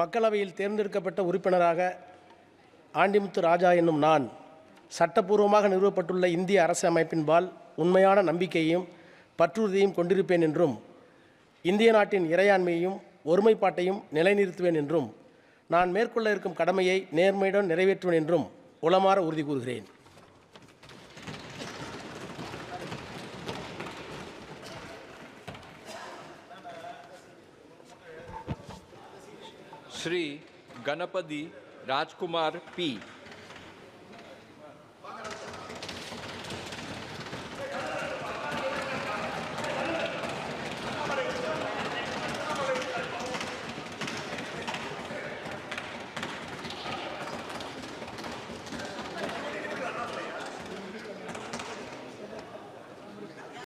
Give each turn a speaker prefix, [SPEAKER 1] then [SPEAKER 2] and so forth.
[SPEAKER 1] மக்களவையில் தேர்ந்தெடுக்கப்பட்ட உறுப்பினராக ஆண்டிமுத்து ராஜா என்னும் நான் சட்டப்பூர்வமாக நிறுவப்பட்டுள்ள இந்திய அரசு அமைப்பின்பால் உண்மையான நம்பிக்கையையும் பற்றுறுதியையும் கொண்டிருப்பேன் என்றும் இந்திய நாட்டின் இறையாண்மையையும் ஒருமைப்பாட்டையும் நிலைநிறுத்துவேன் என்றும் நான் மேற்கொள்ள இருக்கும் கடமையை நேர்மையுடன் நிறைவேற்றுவேன் என்றும் உளமாற உறுதி கூறுகிறேன்.
[SPEAKER 2] श्री गणपति राजकुमार पी।